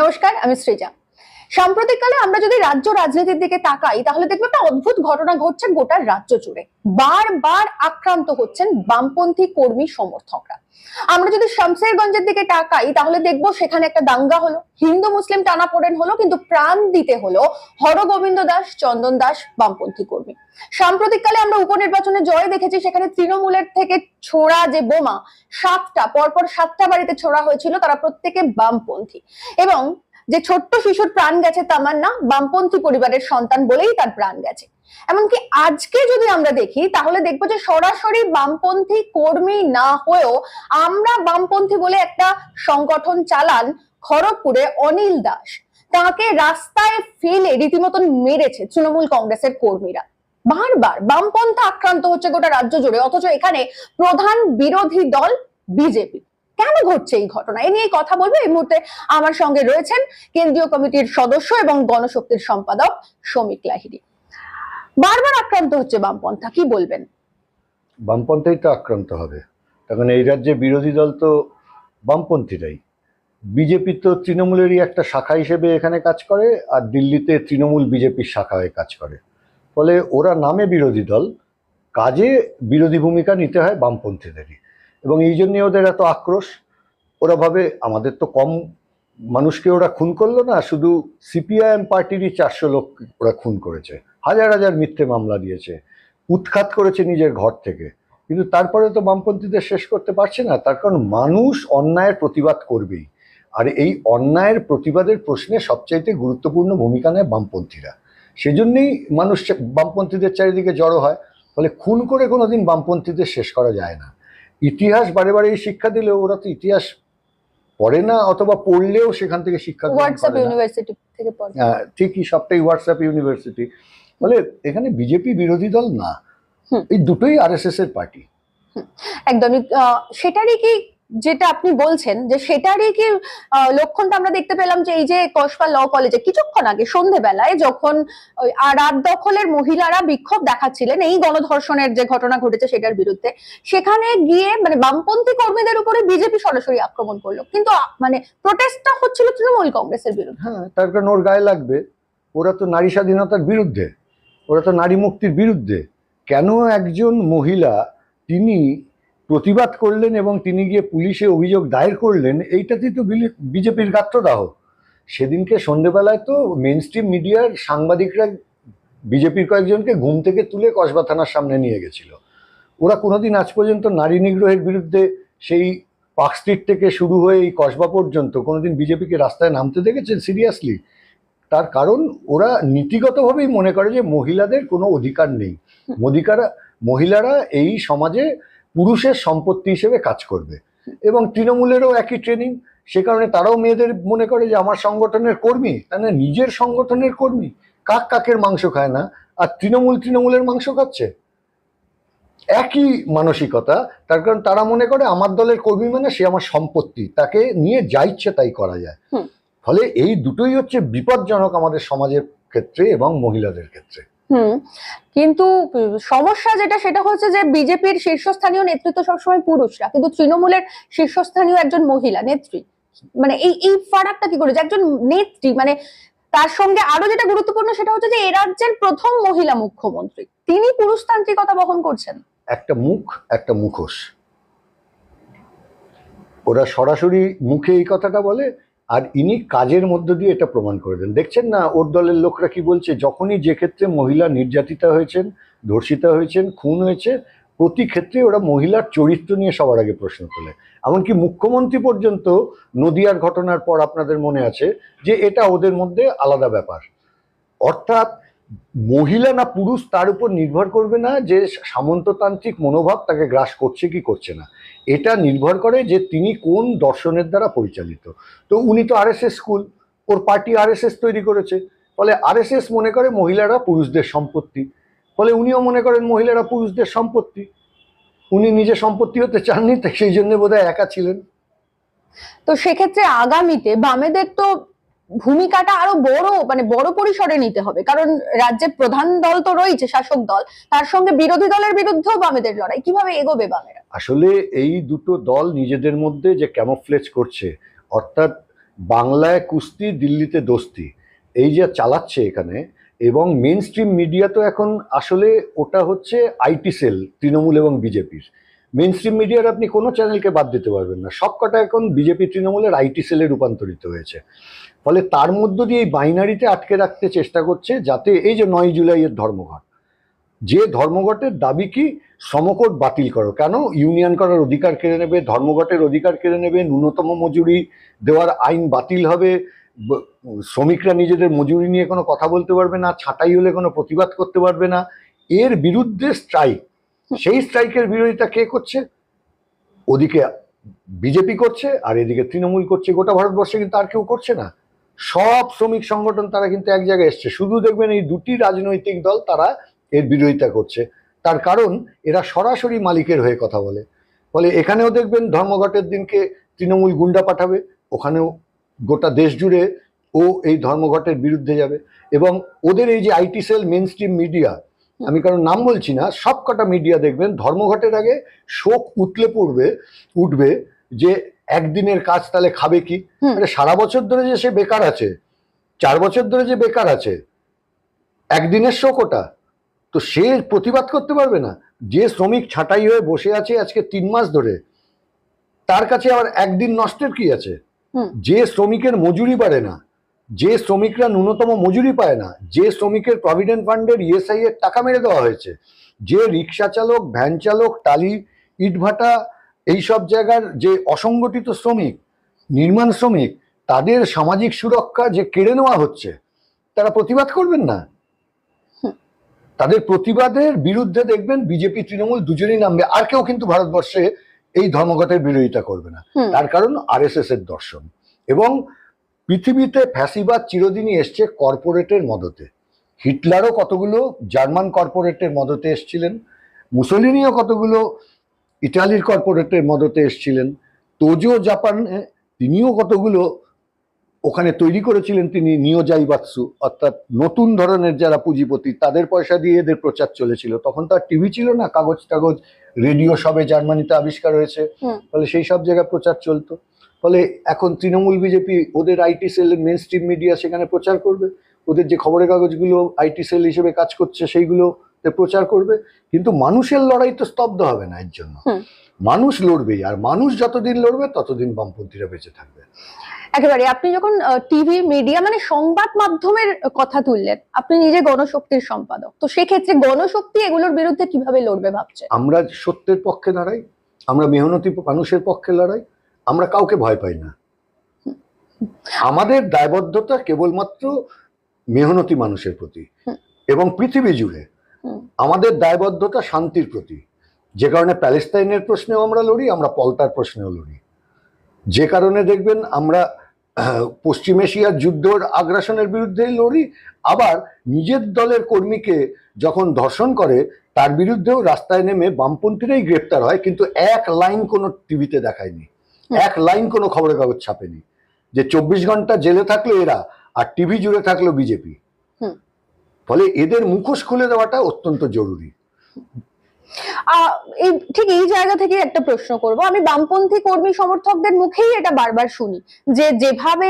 নমস্কার আমি সৃজা। সাম্প্রতিককালে আমরা যদি রাজ্য রাজনীতির দিকে তাকাই, তাহলে দেখব একটা অদ্ভুত ঘটনা ঘটছে গোটা রাজ্য জুড়ে। বারবার আক্রান্ত হচ্ছেন বামপন্থী কর্মী সমর্থকরা। আমরা যদি শামসেরগঞ্জের দিকে তাকাই, তাহলে দেখব সেখানে একটা দাঙ্গা হলো। হিন্দু, মুসলিম টানাপোড়েন হলো, কিন্তু প্রাণ দিতে হলো হরগোবিন্দ দাস, চন্দন দাস বামপন্থী কর্মী। সাম্প্রতিককালে আমরা উপনির্বাচনে জয় দেখেছি, সেখানে তৃণমূলের থেকে ছোড়া যে বোমা, সাতটা, পরপর সাতটা বাড়িতে ছোড়া হয়েছিল, তারা প্রত্যেকে বামপন্থী। এবং যে ছোট্ট শিশুর প্রাণ গেছে তামান্না, বামপন্থী পরিবারের সন্তান বলেই তার প্রাণ গেছে। এমনকি আজকে যদি আমরা দেখি, তাহলে দেখব যে সরাসরি বামপন্থী কর্মী না হয়েও আমরা বামপন্থী বলে একটা সংগঠন চালান খড়গপুরে অনিল দাস। তাকে রাস্তায় ফেলে রীতিমতন মেরেছে তৃণমূল কংগ্রেসের কর্মীরা। বারবার বামপন্থা আক্রান্ত হচ্ছে গোটা রাজ্য জুড়ে, অথচ এখানে প্রধান বিরোধী দল বিজেপি। কেন ঘটছে এই ঘটনা? এ নিয়ে কথা বলব। এই মুহূর্তে আমার সঙ্গে রয়েছেন কেন্দ্রীয় কমিটির সদস্য এবং গণশক্তির সম্পাদক শ্রমিক লাহিড়ী। বারবার আক্রান্ত হচ্ছে বামপন্থা, কি বলবেন? বামপন্থাই তো আক্রান্ত হবে। তখন এই রাজ্যে বিরোধী দল তো বামপন্থীরাই। বিজেপি তো তৃণমূলেরই একটা শাখা হিসেবে এখানে কাজ করে, আর দিল্লিতে তৃণমূল বিজেপির শাখা হয়ে কাজ করে। ফলে ওরা নামে বিরোধী দল, কাজে বিরোধী ভূমিকা নিতে হয় বামপন্থীদেরই। এবং এই জন্যে ওদের এত আক্রোশ। ওরা ভাবে, আমাদের তো কম মানুষকে ওরা খুন করল না, শুধু সিপিআইএম পার্টিরই চারশো লোক ওরা খুন করেছে। হাজার হাজার মিথ্যে মামলা দিয়েছে। উৎখাত করেছে নিজের ঘর থেকে। কিন্তু তারপরে তো বামপন্থীদের শেষ করতে পারছে না। তার কারণ মানুষ অন্যায়ের প্রতিবাদ করবেই। আর এই অন্যায়ের প্রতিবাদের প্রশ্নে সবচাইতে গুরুত্বপূর্ণ ভূমিকা নেয় বামপন্থীরা। সেজন্যই মানুষ বামপন্থীদের চারিদিকে জড়ো হয়। ফলে খুন করে কোনোদিন বামপন্থীদের শেষ করা যায় না। ইতিহাস বারে বারে শিক্ষা দিলেও ওরা তো ইতিহাস পড়ে না অথবা পড়লেও সেখান থেকে শিক্ষা হোয়াটসঅ্যাপ ইউনিভার্সিটি থেকে পড়ে। হ্যাঁ, ঠিকই সবটাই হোয়াটসঅ্যাপ ইউনিভার্সিটি বলে এখানে বিজেপি বিরোধী দল না এই দুটোই আরএসএস এর পার্টি একদমই সেটারই কি যেটা আপনি বলছেন যে সেটারই কি লক্ষণটা আমরা দেখতে পেলাম যে এই যে কসবা ল কলেজে কিছুক্ষণ আগে সন্ধেবেলায় যখন রাত দখলের মহিলারা বিক্ষোভ দেখাচ্ছিলেন এই গণধর্ষণের যে ঘটনা ঘটেছে সেটার বিরুদ্ধে, সেখানে গিয়ে মানে বামপন্থী কর্মীদের উপরে বিজেপি সরাসরি আক্রমণ করল। কিন্তু মানে প্রোটেস্টটা হচ্ছিল তৃণমূল কংগ্রেসের বিরুদ্ধে। হ্যাঁ তার কারণ ওর গায়ে লাগবে। ওরা তো নারী স্বাধীনতার বিরুদ্ধে। ওরা তো নারী মুক্তির বিরুদ্ধে। কেন একজন মহিলা, তিনি প্রতিবাদ করলেন এবং তিনি গিয়ে পুলিশে অভিযোগ দায়ের করলেন এইটাতেই তো বিজেপির গাত্রদাহ। সেদিনকে সন্ধেবেলায় তো মেন স্ট্রিম মিডিয়ার সাংবাদিকরা বিজেপির কয়েকজনকে ঘুম থেকে তুলে কসবা থানার সামনে নিয়ে গেছিল। ওরা কোনোদিন আজ পর্যন্ত নারী নিগ্রহের বিরুদ্ধে সেই পার্ক স্ট্রিট থেকে শুরু হয়ে এই কসবা পর্যন্ত কোনোদিন বিজেপিকে রাস্তায় নামতে দেখেছেন? সিরিয়াসলি তার কারণ ওরা নীতিগতভাবেই মনে করে যে মহিলাদের কোনো অধিকার নেই। অধিকারা মহিলারা এই সমাজে পুরুষের সম্পত্তি হিসেবে কাজ করবে। এবং তৃণমূলেরও একই ট্রেনিং সে কারণে তারাও মেয়েদের মনে করে যে আমার সংগঠনের কর্মী মানে নিজের সংগঠনের কর্মী কাক কাকের মাংস খায় না? আর তৃণমূল তৃণমূলের মাংস খাচ্ছে? একই মানসিকতা তার কারণ তারা মনে করে আমার দলের কর্মী মানে সে আমার সম্পত্তি তাকে নিয়ে যা ইচ্ছে তাই করা যায়। ফলে এই দুটোই হচ্ছে বিপজ্জনক আমাদের সমাজের ক্ষেত্রে এবং মহিলাদের ক্ষেত্রে। হুম। কিন্তু সমস্যা যেটা, সেটা হচ্ছে যে বিজেপির শীর্ষস্থানীয় নেতৃত্ব সবসময় পুরুষরা। কিন্তু তৃণমূলের শীর্ষস্থানীয় একজন মহিলা, নেত্রী মানে এই এই ফারাকটা কি করে? যে একজন নেত্রী মানে তার সঙ্গে আরও যেটা গুরুত্বপূর্ণ, সেটা হচ্ছে যে এ রাজ্যের প্রথম মহিলা মুখ্যমন্ত্রী। তিনি পুরুষতান্ত্রিকতা বহন করছেন। একটা মুখ, একটা মুখোশ। ওরা সরাসরি মুখে এই কথাটা বলে আর ইনি কাজের মধ্য দিয়ে এটা প্রমাণ করে দেন। দেখছেন না, ওর দলের লোকরা কি বলছে? যখনই যে ক্ষেত্রে মহিলা নির্যাতিতা হয়েছেন, ধর্ষিতা হয়েছেন, খুন হয়েছে, প্রতি ক্ষেত্রে ওরা মহিলার চরিত্র নিয়ে সবার আগে প্রশ্ন তোলে। এমনকি মুখ্যমন্ত্রী পর্যন্ত নদিয়ার ঘটনার পর আপনাদের মনে আছে যে এটা ওদের মধ্যে আলাদা ব্যাপার। অর্থাৎ মহিলা না পুরুষ তার উপর নির্ভর করবে না যে সামন্ততান্ত্রিক মনোভাব তাকে গ্রাস করছে কি করছে না। এটা নির্ভর করে যে তিনি কোন দর্শনের দ্বারা পরিচালিত। তো উনি তো আরএসএস স্কুল, ওর পার্টি আরএসএস তৈরি করেছে। ফলে আরএসএস মনে করে মহিলারা পুরুষদের সম্পত্তি। ফলে উনিও মনে করেন মহিলারা পুরুষদের সম্পত্তি। উনি নিজে সম্পত্তি হতে চাননি, তাই সেই জন্য বোধহয় একা ছিলেন। তো সেক্ষেত্রে আগামীতে বামেদের তো ভূমিকাটা আরও বড় মানে বড় পরিসরে নিতে হবে। কারণ রাজ্যের প্রধান দল তো রয়েছে, শাসক দল। তার সঙ্গে বিরোধী দলের বিরুদ্ধেও বামেদের লড়াই। কীভাবে এগোবে বামেরা? আসলে এই দুটো দল নিজেদের মধ্যে যে ক্যামোফ্লেজ করছে, অর্থাৎ বাংলায় কুস্তি, দিল্লিতে দোস্তি, এই যে চালাচ্ছে এখানে, এবং মেন স্ট্রিম মিডিয়া তো এখন আসলে ওটা হচ্ছে আইটি সেল, তৃণমূল এবং বিজেপির। মেন স্ট্রিম মিডিয়ার আপনি কোনো চ্যানেলকে বাদ দিতে পারবেন না। সবকটা এখন বিজেপি তৃণমূলের আইটি সেলে রূপান্তরিত হয়েছে। ফলে তার মধ্য দিয়ে এই বাইনারিতে আটকে রাখতে চেষ্টা করছে যাতে এই যে নয় জুলাইয়ের ধর্মঘট, যে ধর্মঘটের দাবি কি সমকট বাতিল করো। কেন? ইউনিয়ন করার অধিকার কেড়ে নেবে, ধর্মঘটের অধিকার কেড়ে নেবে, ন্যূনতম মজুরি দেওয়ার আইন বাতিল হবে শ্রমিকরা নিজেদের মজুরি নিয়ে কোনো কথা বলতে পারবে না, ছাঁটাই হলে কোনো প্রতিবাদ করতে পারবে না। এর বিরুদ্ধে স্ট্রাইক সেই স্ট্রাইকের বিরোধিতা কে করছে? ওদিকে বিজেপি করছে, আর এদিকে তৃণমূল করছে। গোটা ভারতবর্ষে কিন্তু আর কেউ করছে না। সব শ্রমিক সংগঠন তারা কিন্তু এক জায়গায় এসছে। শুধু দেখবেন এই দুটি রাজনৈতিক দল তারা এর বিরোধিতা করছে। তার কারণ, এরা সরাসরি মালিকের হয়ে কথা বলে। ফলে এখানেও দেখবেন ধর্মঘটের দিনকে তৃণমূল গুন্ডা পাঠাবে। ওখানেও গোটা দেশ জুড়ে ও এই ধর্মঘটের বিরুদ্ধে যাবে। এবং ওদের এই যে আইটি সেল মেন মিডিয়া আমি কারণ নাম বলছি না সব কটা মিডিয়া দেখবেন ধর্মঘটের আগে শোক উতলে পড়বে উঠবে যে একদিনের কাজ তাহলে খাবে কি? সারা বছর ধরে যে সে বেকার আছে চার বছর ধরে যে বেকার আছে একদিনের শোক ওটা। তো সে প্রতিবাদ করতে পারবে না। যে শ্রমিক ছাঁটাই হয়ে বসে আছে আজকে তিন মাস ধরে তার কাছে আবার একদিন নষ্টের কি আছে? যে শ্রমিকের মজুরি বাড়ে না যে শ্রমিকরা ন্যূনতম মজুরি পায় না যে শ্রমিকের প্রভিডেন্ট ফান্ডের ইএসআই এর টাকা মেরে দেওয়া হয়েছে যে রিক্সা চালক ভ্যান চালক টালি ইটভাটা এইসব জায়গার যে অসংগঠিত শ্রমিক নির্মাণ শ্রমিক তাদের সামাজিক সুরক্ষা যে কেড়ে নেওয়া হচ্ছে তারা প্রতিবাদ করবেন না? তাদের প্রতিবাদের বিরুদ্ধে দেখবেন বিজেপি তৃণমূল দুজনেই নামবে আর কেউ কিন্তু ভারতবর্ষে এই ধর্মঘটের বিরোধিতা করবে না। তার কারণ আরএসএস এর দর্শন। এবং পৃথিবীতে ফ্যাসিবাদ চিরদিনই এসছে কর্পোরেটের মদতে। হিটলারও কতগুলো জার্মান কর্পোরেটের মদতে এসছিলেন মুসলিনিও কতগুলো ইটালির কর্পোরেটের মদতে এসছিলেন তোজো জাপানে তিনিও কতগুলো ওখানে তৈরি করেছিলেন তিনি নিয়োজাইবাৎসু অর্থাৎ নতুন ধরনের যারা পুঁজিপতি তাদের পয়সা দিয়ে এদের প্রচার চলেছিল। তখন তো আর টিভি ছিল না কাগজ টাগজ রেডিও সবে জার্মানিতে আবিষ্কার হয়েছে। ফলে সেই সব জায়গায় প্রচার চলতো। ফলে এখন তৃণমূল বিজেপি ওদের IT cell mainstream media সেখানে প্রচার করবে। ওদের যে খবরের কাগজগুলো আইটি সেল হিসেবে কাজ করছে সেইগুলো প্রচার করবে। কিন্তু মানুষের লড়াই তো স্তব্ধ হবে না এর জন্য। মানুষ লড়বেই আর মানুষ যতদিন লড়বে ততদিন বামপন্থীরা বেঁচে থাকবে। একেবারে আপনি যখন টিভি মিডিয়া মানে সংবাদ মাধ্যমের কথা তুললেন আপনি নিজে গণশক্তির সম্পাদক। তো সেক্ষেত্রে গণশক্তি এগুলোর বিরুদ্ধে কীভাবে লড়বে ভাবছে আমরা সত্যের পক্ষে দাঁড়াই আমরা মেহনতি মানুষের পক্ষে লড়াই আমরা কাউকে ভয় পাই না। আমাদের দায়বদ্ধতা কেবলমাত্র মেহনতি মানুষের প্রতি এবং পৃথিবী জুড়ে। আমাদের দায়বদ্ধতা শান্তির প্রতি। যে কারণে প্যালেস্তাইনের প্রশ্নেও আমরা লড়ি, আমরা পলতার প্রশ্নেও লড়ি। যে কারণে দেখবেন আমরা পশ্চিম এশিয়ার যুদ্ধর আগ্রাসনের বিরুদ্ধে লড়ি, আবার নিজের দলের কর্মীকে যখন ধর্ষণ করে, তার বিরুদ্ধেও রাস্তায় নেমে বামপন্থীরাই গ্রেপ্তার হয়, কিন্তু এক লাইন কোনো টিভিতে দেখায়নি। এক লাইন কোনো খবরের কাগজ ছাপেনি যে চব্বিশ ঘণ্টা জেলে থাকল এরা আর টিভি জুড়ে থাকল বিজেপি। হুম। ফলে এদের মুখোশ খুলে দেওয়াটা অত্যন্ত জরুরি। এই ঠিক এই জায়গা থেকে একটা প্রশ্ন করব। আমি বামপন্থী কর্মী সমর্থকদের মুখেই এটা বারবার শুনি যে যেভাবে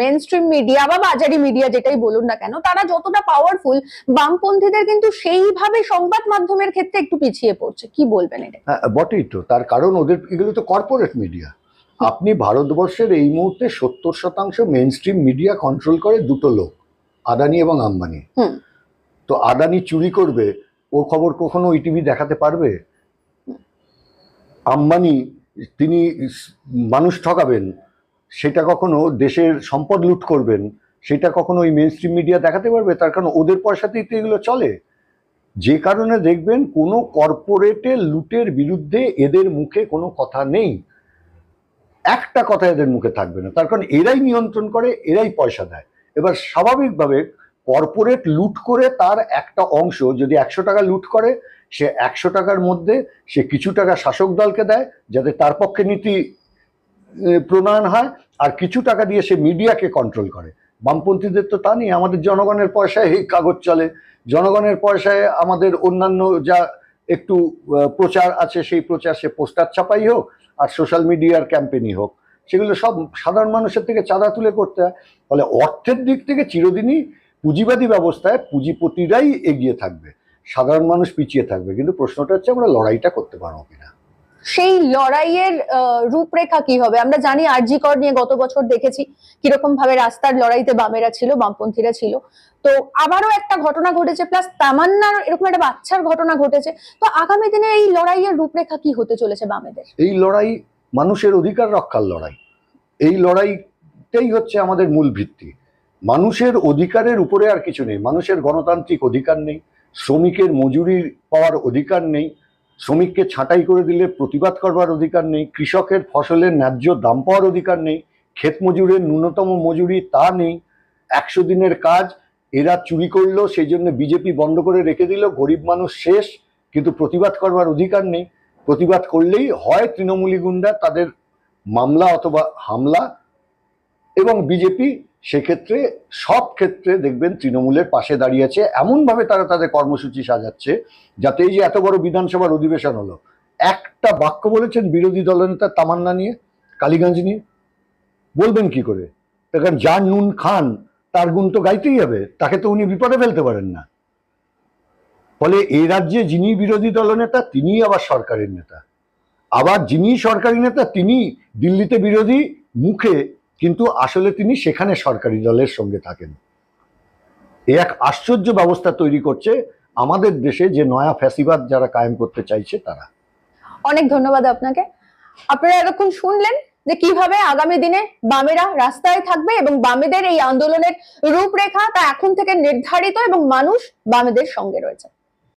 মেন স্ট্রিম মিডিয়া বা বাজারি মিডিয়া যেটাই বলুন না কেন তারা যতটা পাওয়ারফুল বামপন্থীদের কিন্তু সেইভাবে সংবাদ মাধ্যমের ক্ষেত্রে একটু পিছিয়ে পড়ছে। কি বলবেন এটা? হ্যাঁ বটেই তো। তার কারণ ওদের এগুলো তো কর্পোরেট মিডিয়া আপনি ভারতবর্ষের এই মুহূর্তে সত্তর শতাংশ মেন স্ট্রিম মিডিয়া কন্ট্রোল করে দুটো লোক আদানি এবং আম্বানি। তো আদানি চুরি করবে ও খবর কখনো ওই টিভি দেখাতে পারবে? আম্বানি তিনি মানুষ ঠকাবেন সেটা কখনো দেশের সম্পদ লুট করবেন সেটা কখনো ওই মেন স্ট্রিম মিডিয়া দেখাতে পারবে? তার কারণ ওদের পয়সাতেই তো এগুলো চলে। যে কারণে দেখবেন কোনো কর্পোরেটের লুটের বিরুদ্ধে এদের মুখে কোনো কথা নেই। একটা কথা এদের মুখে থাকবে না। তার কারণ এরাই নিয়ন্ত্রণ করে, এরাই পয়সা দেয়। এবার স্বাভাবিকভাবে কর্পোরেট লুট করে তার একটা অংশ যদি একশো টাকা লুট করে, সে একশো টাকার মধ্যে সে কিছু টাকা শাসক দলকে দেয়, যাতে তার পক্ষে নীতি প্রণয়ন হয়, আর কিছু টাকা দিয়ে সে মিডিয়াকে কন্ট্রোল করে। বামপন্থীদের তো তা নেই, আমাদের জনগণের পয়সায় এই কাগজ চলে। জনগণের পয়সায় আমাদের অন্যান্য যা একটু প্রচার আছে, সেই প্রচার সে পোস্টার ছাপাই হোক আর সোশ্যাল মিডিয়ার ক্যাম্পেনই হোক, সেগুলো সব সাধারণ মানুষের থেকে চাঁদা তুলে করতে হয়। ফলে অর্থের দিক থেকে চিরদিনই পুঁজিবাদী ব্যবস্থায় পুঁজিপতিরাই এগিয়ে থাকবে। সাধারণ মানুষ পিছিয়ে থাকবে। কিন্তু প্রশ্নটা হচ্ছে, আমরা লড়াইটা করতে পারব কিনা? সেই লড়াইয়ের রূপরেখা কি হবে? আমরা জানি আরজি কর নিয়ে গত বছর দেখেছি কীরকম ভাবে রাস্তার লড়াইতে বামেরা ছিল, বামপন্থীরা ছিল। তো আবারও একটা ঘটনা ঘটেছে, প্লাস তামান্নার এরকম একটা বাচ্চার ঘটনা ঘটেছে। তো আগামী দিনে এই লড়াইয়ের রূপরেখা কি হতে চলেছে বামেদের? এই লড়াই মানুষের অধিকার রক্ষার লড়াই। এই লড়াইটাই হচ্ছে আমাদের মূল ভিত্তি। মানুষের অধিকারের উপরে আর কিছু নেই। মানুষের গণতান্ত্রিক অধিকার নেই। শ্রমিকের মজুরি পাওয়ার অধিকার নেই। শ্রমিককে ছাঁটাই করে দিলে প্রতিবাদ করবার অধিকার নেই, কৃষকের ফসলের ন্যায্য দাম পাওয়ার অধিকার নেই, ক্ষেত মজুরের ন্যূনতম মজুরি তা নেই, একশো দিনের কাজ, এরা চুরি করল সেই জন্য বিজেপি বন্ধ করে রেখে দিল, গরিব মানুষ শেষ, কিন্তু প্রতিবাদ করবার অধিকার নেই। প্রতিবাদ করলেই হয় তৃণমূলী গুন্ডা, তাদের মামলা অথবা হামলা, এবং বিজেপি সেক্ষেত্রে সব ক্ষেত্রে দেখবেন তৃণমূলের পাশে দাঁড়িয়েছে এমনভাবে তারা তাদের কর্মসূচি সাজাচ্ছে যাতে এই যে এত বড় বিধানসভার অধিবেশন হলো। একটা বাক্য বলেছেন বিরোধী দলনেতা তামান্না নিয়ে, কালীগঞ্জ নিয়ে। বলবেন কি করে? কারণ যার নুন খান, তার গুণ তো গাইতেই হবে, তাকে তো উনি বিপদে ফেলতে পারেন না। ফলে এই রাজ্যে যিনি বিরোধী দলনেতা তিনিই আবার সরকারের নেতা। আবার যিনি সরকারি নেতা তিনি দিল্লিতে বিরোধী, মুখে কিন্তু আসলে তিনি সেখানে সরকারি দলের সঙ্গে থাকেন। এ এক আশ্চর্য ব্যবস্থা তৈরি করছে আমাদের দেশে যে নয়া ফ্যাসিবাদ যারা কায়েম করতে চাইছে তারা। অনেক ধন্যবাদ আপনাকে। আপনারা এরকম শুনলেন যে কীভাবে আগামী দিনে বামেরা রাস্তায় থাকবে এবং বামেদের এই আন্দোলনের রূপরেখা তা এখন থেকে নির্ধারিত এবং মানুষ বামেদের সঙ্গে রয়েছে।